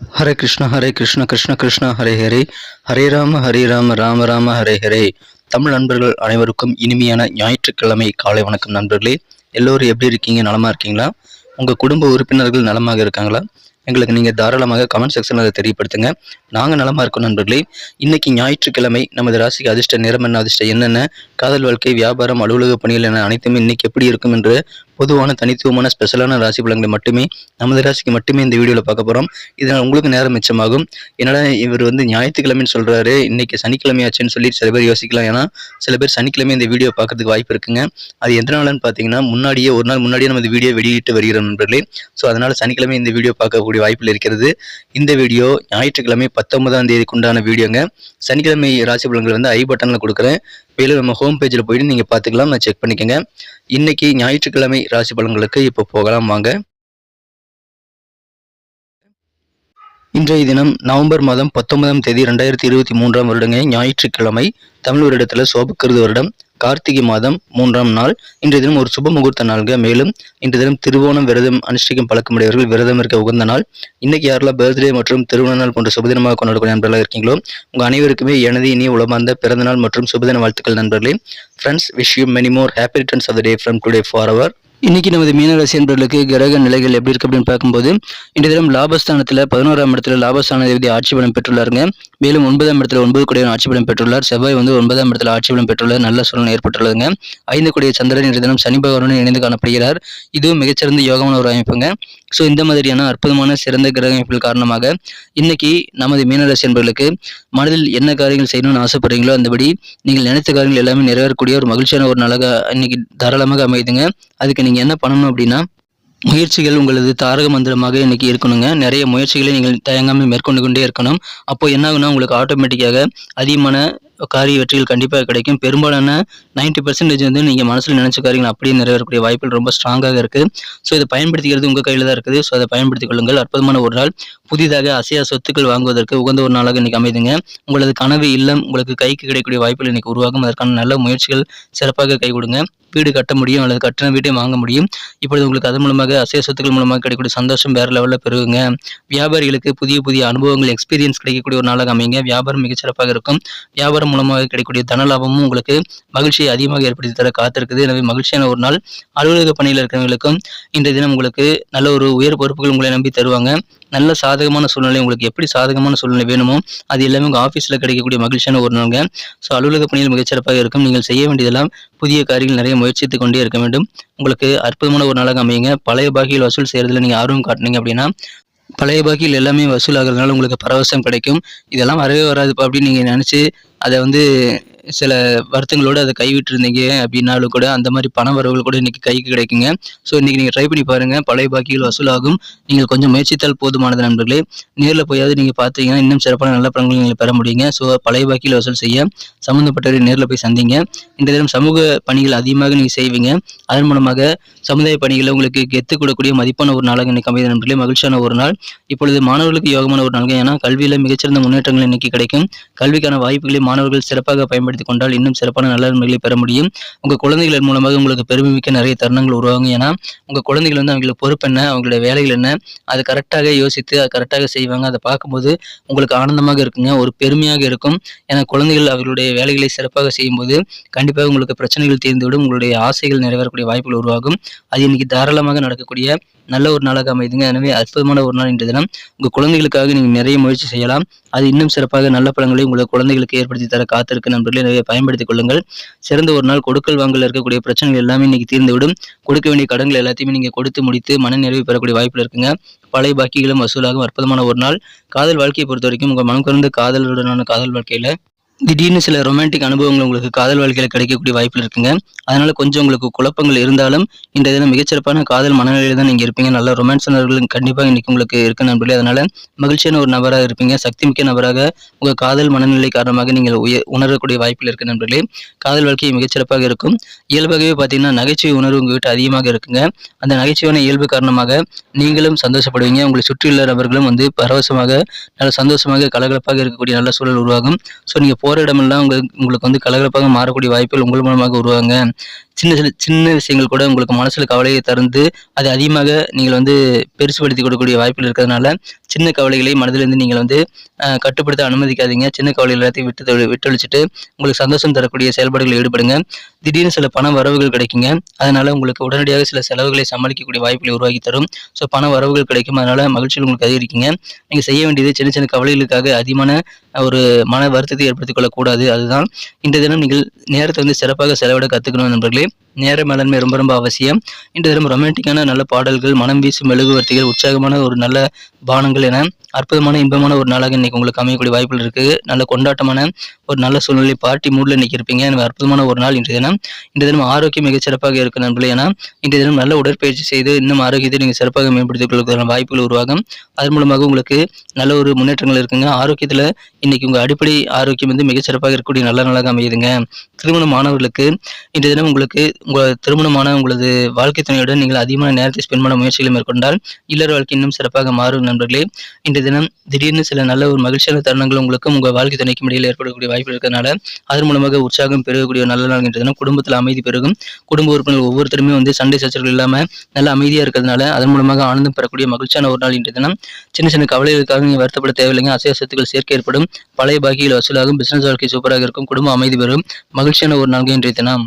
ஹரே கிருஷ்ண ஹரே கிருஷ்ண கிருஷ்ண கிருஷ்ண ஹரே ஹரே. ஹரே ராம ஹரே ராம ராம ராம ஹரே ஹரே. தமிழ் நண்பர்கள் அனைவருக்கும் இனிமையான ஞாயிற்றுக்கிழமை காலை வணக்கம் நண்பர்களே. எல்லோரும் எப்படி இருக்கீங்க? நலமா இருக்கீங்களா? உங்கள் குடும்ப உறுப்பினர்கள் நலமாக இருக்காங்களா? எங்களுக்கு நீங்கள் தாராளமாக கமெண்ட் செக்ஷனில் அதை தெரியப்படுத்துங்க. நாங்கள் நலமாக இருக்கோம் நண்பர்களே. இன்னைக்கு ஞாயிற்றுக்கிழமை நமது ராசிக்கு அதிர்ஷ்ட நிறம் என்ன அதிர்ஷ்டம் என்னென்ன? காதல் வாழ்க்கை வியாபாரம் அலுவலக பணிகள் என அனைத்துமே இன்னைக்கு எப்படி இருக்கும் என்று பொதுவான தனித்துவமான ஸ்பெஷலான ராசி பலன்களை மட்டுமே நமது ராசிக்கு மட்டுமே இந்த வீடியோவில் பார்க்க போகிறோம் இதனால் உங்களுக்கு நேரம் மிச்சமாகும். என்னடா இவர் வந்து ஞாயிற்றுக்கிழமைன்னு சொல்கிறாரு இன்னைக்கு சனிக்கிழமையாச்சுன்னு சொல்லி சில பேர் யோசிக்கலாம். ஏன்னா சில பேர் சனிக்கிழமை இந்த வீடியோ பார்க்கறதுக்கு வாய்ப்பு இருக்குங்க. அது எதனாலன்னு பார்த்தீங்கன்னா முன்னாடியே ஒரு நாள் முன்னாடியே நம்ம இந்த வீடியோ வெளியிட்டு வருகிறோம் நண்பர்களே. ஸோ அதனால் சனிக்கிழமை இந்த வீடியோ பார்க்கக்கூடிய வாய்ப்பில் இருக்கிறது. இந்த வீடியோ ஞாயிற்றுக்கிழமை பத்தொன்பதாம் தேதிக்கு உண்டான வீடியோங்க. சனிக்கிழமை ராசி பலன்கள் வந்து ஐ பட்டனில் கொடுக்குறேன். மேலும் நம்ம ஹோம் பேஜில் போயிட்டு நீங்கள் பார்த்துக்கலாம். நான் செக் பண்ணிக்கோங்க. இன்றைக்கி ஞாயிற்றுக்கிழமை ராசி பலன்களுக்கு இப்போ போகலாம் வாங்க. இன்றைய தினம் நவம்பர் மாதம் பத்தொன்பதாம் தேதி ரெண்டாயிரத்தி இருபத்தி மூன்றாம் வருடங்க ஞாயிற்றுக்கிழமை. தமிழ் வருடத்தில் சோபக்கிருது வருடம். கார்த்திகை மாதம் மூன்றாம் நாள். இன்றைய தினம் ஒரு சுப முகூர்த்த நாள்க மேலும் இன்றைய தினம் திருவோணம் விரதம் அனுஷ்டிக்கும் பழக்கமுடையவர்கள் விரதம் இருக்க உகந்த நாள். இன்னைக்கு யாரெல்லாம் பர்த்டே மற்றும் திருமண நாள் போன்ற சுபதினமாக கொண்டாடக்கூடிய நண்பர்களாக இருக்கீங்களோ உங்கள் அனைவருக்குமே எனது இனி உளமார்ந்த பிறந்த நாள் மற்றும் சுபதின வாழ்த்துக்கள் நண்பர்களே. Friends wish you many more happy returns of the day from today for our இன்னைக்கு நமது மீனராசி என்பவர்களுக்கு கிரக நிலைகள் எப்படி இருக்கு அப்படின்னு பார்க்கும்போது இன்றைய தினம் லாபஸ்தானத்தில் பதினோராம் இடத்துல லாபஸ்தான தேவதி ஆட்சி பலம் பெற்றுள்ளாருங்க. மேலும் ஒன்பதாம் இடத்துல ஒன்பது கோடியான ஆட்சி பலம் பெற்றுள்ளார். செவ்வாய் வந்து ஒன்பதாம் இடத்துல ஆட்சி பலம் நல்ல சூழ்நிலை ஏற்பட்டுள்ளதுங்க. ஐந்து கோடிய சந்திரன் இன்றைய தினம் சனி பகவானுடன் இணைந்து காணப்படுகிறார். இதுவும் மிகச்சிறந்த யோகமான ஒரு அமைப்புங்க. ஸோ இந்த மாதிரியான அற்புதமான சிறந்த கிரக அமைப்புகள் காரணமாக இன்னைக்கு நமது மீனராசி என்பர்களுக்கு மனதில் என்ன காரியங்கள் செய்யணும்னு ஆசைப்படுறீங்களோ அந்தபடி நீங்கள் நினைத்த காரியங்கள் எல்லாமே நிறைவேறக்கூடிய ஒரு மகிழ்ச்சியான ஒரு நாளாக இன்னைக்கு தாராளமாக அமைதுங்க அதுக்கு நீங்கள் என்ன பண்ணணும் அப்படின்னா முயற்சிகள் உங்களது தாரக மந்திரமாக இன்னைக்கு இருக்கணுங்க. நிறைய முயற்சிகளை நீங்கள் தயங்காமல் மேற்கொண்டு கொண்டே இருக்கணும். அப்போ என்ன ஆகுனா உங்களுக்கு ஆட்டோமேட்டிக்காக அதிகமான காரிய வெற்றிகள் கண்டிப்பாக கிடைக்கும். பெரும்பாலான நைன்டி பர்சன்டேஜ் வந்து நீங்கள் மனசில் நினைச்ச காரியங்கள் அப்படியே நிறைவேறக்கூடிய வாய்ப்புகள் ரொம்ப ஸ்ட்ராங்காக இருக்குது ஸோ இதை பயன்படுத்திக்கிறது உங்கள் கையில் தான் இருக்குது. ஸோ அதை பயன்படுத்திக் கொள்ளுங்கள். அற்புதமான ஒரு நாள். புதிதாக அசையா சொத்துக்கள் வாங்குவதற்கு உகந்த ஒரு நாளாக இன்னைக்கு அமைதுங்க. உங்களது கனவு இல்லம் உங்களுக்கு கைக்கு கிடைக்கக்கூடிய வாய்ப்புகள் இன்னைக்கு உருவாகும். அதற்கான நல்ல முயற்சிகள் சிறப்பாக கை கொடுங்க. வீடு கட்ட முடியும். அல்லது கட்டின வீட்டையும் வாங்க முடியும். இப்பொழுது உங்களுக்கு அதன் மூலமாக அசைய சொத்துக்கள் மூலமாக கிடைக்கக்கூடிய சந்தோஷம் வேறு லெவலில் பெருகுங்க. வியாபாரிகளுக்கு புதிய புதிய அனுபவங்கள் எக்ஸ்பீரியன்ஸ் கிடைக்கக்கூடிய ஒரு நாளாக அமைங்க வியாபாரம் மிகச்சிறப்பாக இருக்கும். வியாபாரம் மூலமாக கிடைக்கக்கூடிய தன லாபமும் உங்களுக்கு மகிழ்ச்சியை அதிகமாக ஏற்படுத்தி தர காத்திருக்குது. எனவே மகிழ்ச்சியான ஒரு நாள். அலுவலக பணியில் இருக்கிறவங்களுக்கும் இன்றைய தினம் உங்களுக்கு நல்ல ஒரு உயர் பொறுப்புகள் உங்களை நம்பி தருவாங்க. நல்ல சாதகமான சூழ்நிலை உங்களுக்கு எப்படி சாதகமான சூழ்நிலை வேணுமோ அது எல்லாமே உங்கள் ஆஃபீஸில் கிடைக்கக்கூடிய மகிழ்ச்சியான ஒரு நாளுங்க. ஸோ அலுவலக பணியில் மிகச்சிறப்பாக இருக்கும். நீங்கள் செய்ய வேண்டியதெல்லாம் புதிய காரியங்கள் நிறைய முயற்சித்து கொண்டே இருக்க வேண்டும். உங்களுக்கு அற்புதமான ஒரு நாளாக அமையுங்க. பழைய பாகியில் வசூல் செய்கிறதுல நீங்கள் ஆர்வம் காட்டினீங்க அப்படின்னா பழைய பாக்கியில் எல்லாமே வசூலாகிறதுனால உங்களுக்கு பரவசம் கிடைக்கும். இதெல்லாம் வரவே வராதுப்பா அப்படின்னு நீங்கள் நினச்சி அதை வந்து சில வருத்தங்களோடு அதை கைவிட்டிருந்தீங்க அப்படின்னாலும் கூட அந்த மாதிரி பண வரவுகள் கூட இன்னைக்கு கைக்கு கிடைக்குங்க. ஸோ இன்னைக்கு நீங்கள் ட்ரை பண்ணி பாருங்கள் பழைய பாக்கிகள் வசூலாகும். நீங்கள் கொஞ்சம் முயற்சித்தால் போதுமானது நண்பர்களே. நேரில் போயாவது நீங்கள் பார்த்தீங்கன்னா இன்னும் சிறப்பான நல்ல பணங்கள் நீங்கள் பெற முடியுங்க. ஸோ பழைய பாக்கியில் வசூல் செய்ய சம்மந்தப்பட்டவரை நேரில் போய் சந்திங்க. இந்த தினம் சமூக பணிகள் அதிகமாக நீங்கள் செய்வீங்க. அதன் மூலமாக சமுதாய பணிகளை உங்களுக்கு கெத்து கொடுக்கக்கூடிய மதிப்பான ஒரு நாளாக இன்னைக்கு அமைதி நண்பர்களே. மகிழ்ச்சியான ஒரு நாள். இப்பொழுது மாணவர்களுக்கு யோகமான ஒரு நாள் ஏன்னா கல்வியில் மிகச்சிறந்த முன்னேற்றங்கள் இன்னைக்கு கிடைக்கும். கல்விக்கான வாய்ப்புகளை மாணவர்கள் சிறப்பாக பயன்படுத்தி கொண்டால் இன்னும் சிறப்பான நல்ல நன்மைகளை பெற முடியும். உங்கள் குழந்தைகள் மூலமாக உங்களுக்கு பெருமைமிக்க நிறைய தருணங்கள் உருவாகும். ஏன்னா உங்கள் குழந்தைகள் வந்து அவங்களுக்கு பொறுப்பு என்ன அவங்களுடைய வேலைகள் என்ன அதை கரெக்டாக யோசித்து அதை கரெக்டாக செய்வாங்க. அதை பார்க்கும்போது உங்களுக்கு ஆனந்தமாக இருக்குங்க ஒரு பெருமையாக இருக்கும். ஏன்னா குழந்தைகள் அவர்களுடைய வேலைகளை சிறப்பாக செய்யும்போது கண்டிப்பாக உங்களுக்கு பிரச்சனைகள் தீர்ந்துவிடும். உங்களுடைய ஆசைகள் நிறைவேறக்கூடிய வாய்ப்புகள் உருவாகும். அது இன்னைக்கு தாராளமாக நடக்கக்கூடிய நல்ல ஒரு நாளாக அமைதுங்க. எனவே அற்புதமான ஒரு நாள் இன்றைய தினம். உங்கள் குழந்தைகளுக்காக நீங்கள் நிறைய முயற்சி செய்யலாம். அது இன்னும் சிறப்பாக நல்ல பழங்களை உங்களுக்கு குழந்தைகளுக்கு ஏற்படுத்தி தர காத்திருக்கு நண்பர்களே நிறைய பயன்படுத்திக் கொள்ளுங்கள். சிறந்த ஒரு நாள் கொடுக்கல் வாங்கல் இருக்கக்கூடிய பிரச்சனைகள் எல்லாமே இன்னைக்கு தீர்ந்துவிடும். கொடுக்க வேண்டிய கடன்கள் எல்லாத்தையுமே நீங்கள் கொடுத்து முடித்து மன நிறைவு பெறக்கூடிய வாய்ப்பில் இருக்குங்க. பழைய பாக்கிகளும் வசூலாகும். அற்புதமான ஒரு நாள். காதல் வாழ்க்கையை பொறுத்த வரைக்கும் உங்கள் மனம் குறைந்த காதலுடனான காதல் வாழ்க்கையில் திடீர்னு சில ரொமான்டிக் அனுபவங்கள் உங்களுக்கு காதல் வாழ்க்கையில் கிடைக்கக்கூடிய வாய்ப்பில் இருக்குங்க. அதனால கொஞ்சம் உங்களுக்கு குழப்பங்கள் இருந்தாலும் இன்றைய தினம் மிகச்சிறப்பான காதல் மனநிலையில் தான் நீங்கள் இருப்பீங்க. நல்ல ரொமான்ஸ்னர்களும் கண்டிப்பாக இன்னைக்கு உங்களுக்கு இருக்க நண்பர்களே. அதனால மகிழ்ச்சியான ஒரு நபராக இருப்பீங்க. சக்தி மிக்க நபராக உங்கள் காதல் மனநிலை காரணமாக நீங்கள் உய உணரக்கூடிய வாய்ப்பில் இருக்க நண்பர்களே. காதல் வாழ்க்கை மிகச்சிறப்பாக இருக்கும். இயல்பாகவே பார்த்தீங்கன்னா நகைச்சுவை உணர்வு உங்கள் வீட்டு அதிகமாக இருக்குங்க. அந்த நகைச்சுவையான இயல்பு காரணமாக நீங்களும் சந்தோஷப்படுவீங்க. உங்களை சுற்றியுள்ள நபர்களும் வந்து பரவசமாக நல்ல சந்தோஷமாக கலகலப்பாக இருக்கக்கூடிய நல்ல சூழல் உருவாகும். ஸோ நீங்கள் போகிற இடமெல்லாம் உங்களுக்கு உங்களுக்கு வந்து கலகலப்பாக மாறக்கூடிய வாய்ப்புகள் உங்கள் மூலமாக உருவாங்க. சின்ன சின்ன சின்ன விஷயங்கள் கூட உங்களுக்கு மனசில் கவலையை தருந்து அது அதிகமாக நீங்கள் வந்து பெருசுபடுத்தி கொடுக்கக்கூடிய வாய்ப்புகள் இருக்கிறதுனால சின்ன கவலைகளை மனதிலிருந்து நீங்கள் வந்து கட்டுப்படுத்த அனுமதிக்காதீங்க. சின்ன கவலைகள் எல்லாத்தையும் விட்டு விட்டொழிச்சிட்டு உங்களுக்கு சந்தோஷம் தரக்கூடிய செயல்பாடுகளில் ஈடுபடுங்க. திடீர்னு சில பண வரவுகள் கிடைக்குங்க. அதனால உங்களுக்கு உடனடியாக சில செலவுகளை சமாளிக்கக்கூடிய வாய்ப்புகளை உருவாக்கி தரும். ஸோ பண வரவுகள் கிடைக்கும். அதனால மகிழ்ச்சியில் உங்களுக்கு அதிகரிக்குங்க. நீங்கள் செய்ய வேண்டியது சின்ன சின்ன கவலைகளுக்காக அதிகமான ஒரு மன வருத்தத்தை ஏற்படுத்திக் கொள்ளக்கூடாது அதுதான் இந்த தினம் நீங்கள் நேரத்தை வந்து சிறப்பாக செலவிட கற்றுக்கணும் நண்பர்களே. நேர மேலாண்மை ரொம்ப ரொம்ப அவசியம். இந்த தினம் ரொமான்டிக்கான நல்ல பாடல்கள் மனம் வீசும் மெழுகுவர்த்திகள் உற்சாகமான ஒரு நல்ல பானங்கள் என அற்புதமான இன்பமான ஒரு நாளாக இன்னைக்கு உங்களுக்கு அமையக்கூடிய வாய்ப்புகள் இருக்கு. நல்ல கொண்டாட்டமான ஒரு நல்ல சூழ்நிலை பார்ட்டி மூடில் இன்னைக்கு இருப்பீங்க. எனவே அற்புதமான ஒரு நாள் இன்றைய தினம். இன்றைய தினம் ஆரோக்கியம் மிகச்சிறப்பாக இருக்கு நண்பர்களே ஏன்னா இன்றைய தினம் நல்ல உடற்பயிற்சி செய்து இன்னும் ஆரோக்கியத்தை நீங்கள் சிறப்பாக மேம்படுத்திக் கொள்வதற்கான வாய்ப்புகள் உருவாகும். அதன் மூலமாக உங்களுக்கு நல்ல ஒரு முன்னேற்றங்கள் இருக்குங்க. ஆரோக்கியத்தில் இன்னைக்கு உங்கள் அடிப்படை ஆரோக்கியம் வந்து மிகச் சிறப்பாக இருக்கக்கூடிய நல்ல நாளாக அமையுதுங்க. திருமணம் மாணவர்களுக்கு இன்றைய தினம் உங்களுக்கு உங்கள் திருமணமான உங்களது வாழ்க்கை துணையுடன் நீங்கள் அதிகமான நேரத்தை ஸ்பெண்ட் பண்ண முயற்சிகளை மேற்கொண்டால் இல்லற வாழ்க்கை இன்னும் சிறப்பாக மாறும் நண்பர்களே. இன்றைய தினம் திடீர்னு சில நல்ல ஒரு மகிழ்ச்சியான தருணங்கள் உங்களுக்கும் உங்கள் வாழ்க்கை துணைக்கும் இடையில் ஏற்படக்கூடிய வாய்ப்பு இருக்கிறதுனால அதன் மூலமாக உற்சாகம் பெருகக்கூடிய நல்ல நாள் இன்றைய தினம் குடும்பத்தில் அமைதி பெருகும். குடும்ப உறுப்பினர்கள் ஒவ்வொருத்தருமே வந்து சண்டை சச்சரவுகள் இல்லாமல் நல்ல அமைதியாக இருக்கிறதுனால அதன் மூலமாக ஆனந்தம் பெறக்கூடிய மகிழ்ச்சியான ஒரு நாள் இன்றைய தினம். சின்ன சின்ன கவலைகளுக்காக நீங்கள் வருத்தப்பட தேவையில்லைங்க. அசைய சொத்துக்கள் சேர்க்கை ஏற்படும். பழைய பாக்கியில் வசூலாகும். பிசினஸ் வாழ்க்கை சூப்பராக இருக்கும். குடும்பம் அமைதி பெறும். மகிழ்ச்சியான ஒரு நாள் இன்றைய தினம்.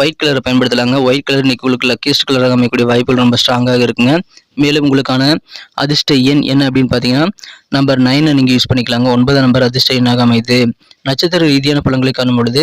ஒயிட் கலரை பயன்படுத்தலாங்க. ஒயிட் கலர் இன்னைக்கு உங்களுக்கு லக்கியஸ்ட் கலராக அமைக்கக்கூடிய வாய்ப்புகள் ரொம்ப ஸ்ட்ராங்காக இருக்குங்க. மேலும் உங்களுக்கான அதிர்ஷ்ட எண் என்ன அப்படின்னு பார்த்தீங்கன்னா நம்பர் நைனை நீங்கள் யூஸ் பண்ணிக்கலாங்க. ஒன்பதாம் நம்பர் அதிர்ஷ்ட எண்ணாக அமையுது. நட்சத்திர ரீதியான பழங்களை காணும் பொழுது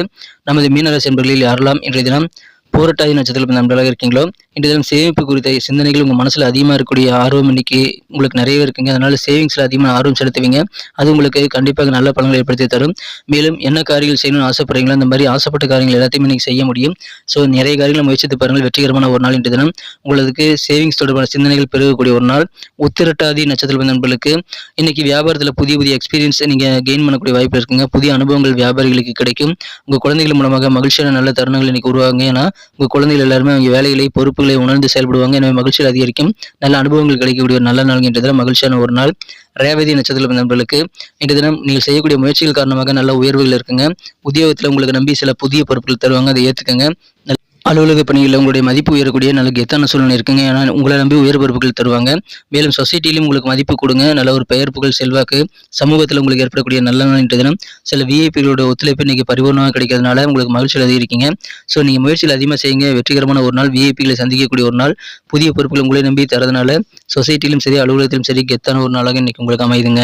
நமது மீனராசி என்பர்களில் யாரெல்லாம் இன்றைய தினம் போராட்டாதி நட்சத்திரம் நண்பர்களாக இருக்கீங்களோ இன்றைய தினம் சேமிப்பு குறித்த சிந்தனைகள் உங்கள் மனசில் அதிகமாக இருக்கக்கூடிய ஆர்வம் இன்னைக்கு உங்களுக்கு நிறையவே இருக்குங்க. அதனால சேவிங்ஸில் அதிகமாக ஆர்வம் செலுத்துவீங்க. அது உங்களுக்கு கண்டிப்பாக நல்ல பலன்களை ஏற்படுத்தி தரும். மேலும் என்ன காரியங்கள் செய்யணும்னு ஆசைப்படுறீங்களோ அந்த மாதிரி ஆசைப்பட்ட காரியங்கள் எல்லாத்தையும் இன்னைக்கு செய்ய முடியும். ஸோ நிறைய காரியங்களை முயற்சித்து பாருங்கள். வெற்றிகரமான ஒரு நாள் இன்றைய தினம். உங்களுக்கு சேவிங்ஸ் தொடர்பான சிந்தனைகள் பெருகக்கூடிய ஒரு நாள். உத்திரட்டாதி நட்சத்திர நண்பர்களுக்கு இன்னைக்கு வியாபாரத்தில் புதிய புதிய எக்ஸ்பீரியன்ஸ் நீங்கள் கெயின் பண்ணக்கூடிய வாய்ப்பு இருக்குங்க. புதிய அனுபவங்கள் வியாபாரிகளுக்கு கிடைக்கும். உங்கள் குழந்தைகள் மூலமாக மகிழ்ச்சியான நல்ல தருணங்கள் இன்னைக்கு உருவாங்க ஏன்னா உங்கள் குழந்தைகள் எல்லாருமே அவங்க வேலைகளை பொறுப்புகள் உணர்ந்து செயல்படுவாங்க. எனவே மகிழ்ச்சியில் அதிகரிக்கும். நல்ல அனுபவங்கள் கிடைக்கக்கூடிய ஒரு நல்ல நாள் என்ற தினம். மகிழ்ச்சியான ஒரு நாள். ரேவதி நட்சத்திர நண்பர்களுக்கு இன்றைய தினம் நீங்கள் செய்யக்கூடிய முயற்சிகள் காரணமாக நல்ல உயர்வுகள் இருக்குங்க. உத்தியோகத்தில் உங்களுக்கு நம்பி சில புதிய பொறுப்புகள் தருவாங்க. அதை ஏற்றுக்கங்க அலுவலக பணிகளில் உங்களுடைய மதிப்பு உயரக்கூடிய நல்ல கெத்தான சூழ்நிலை இருக்குங்க. ஏன்னா உங்களை நம்பி உயர் பொறுப்புகள் தருவாங்க. மேலும் சொசைட்டிலையும் உங்களுக்கு மதிப்பு கொடுங்க. நல்ல ஒரு பெயர் புகழ் செல்வாக்கு சமூகத்தில் உங்களுக்கு ஏற்படக்கூடிய நல்ல நாள் தினம் சில விஐபிகளோட ஒத்துழைப்பு இன்னைக்கு பரிபூர்ணமாக கிடைக்கிறதுனால உங்களுக்கு மகிழ்ச்சியில் அதிகரிக்கீங்க. ஸோ நீங்கள் முயற்சியில் அதிகமாக செய்யுங்க. வெற்றிகரமான ஒரு நாள் விஐபிகளை சந்திக்கக்கூடிய ஒரு நாள் புதிய பொறுப்புகள் உங்களை நம்பி தரதுனால சொசைட்டிலும் சரி அலுவலகத்திலும் சரி கெத்தான ஒரு நாளாக இன்னைக்கு உங்களுக்கு அமைதுங்க